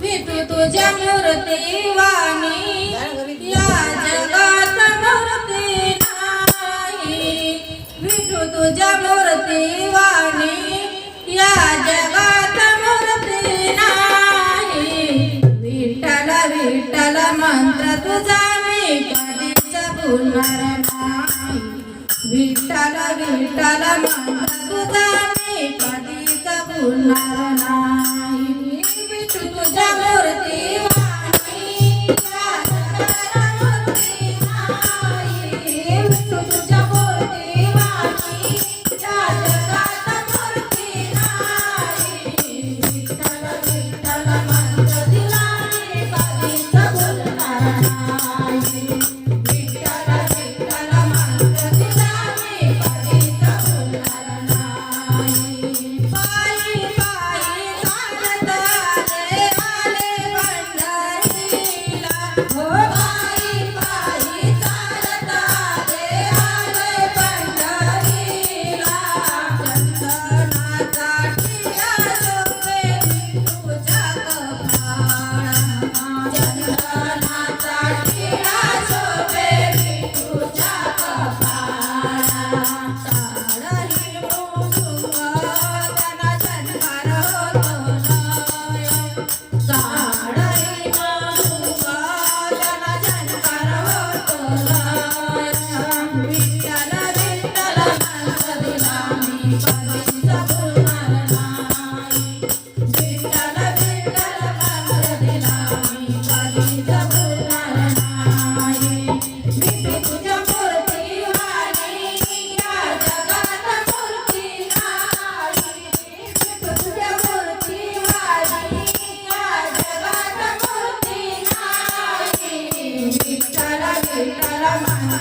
विठू तुझ्या मूर्ती वाणी. या जगात मूर्ती नाही. विठू तुझ्या मूर्ती वाणी. या जगात मूर्ती नाही. विठ्ठल विठ्ठल मंत्र तुझा मी कधीच बोलणार नाही. विठ्ठल विठ्ठल मंत्र तुझा मी कधीच बोलणार नाही.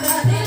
Gracias.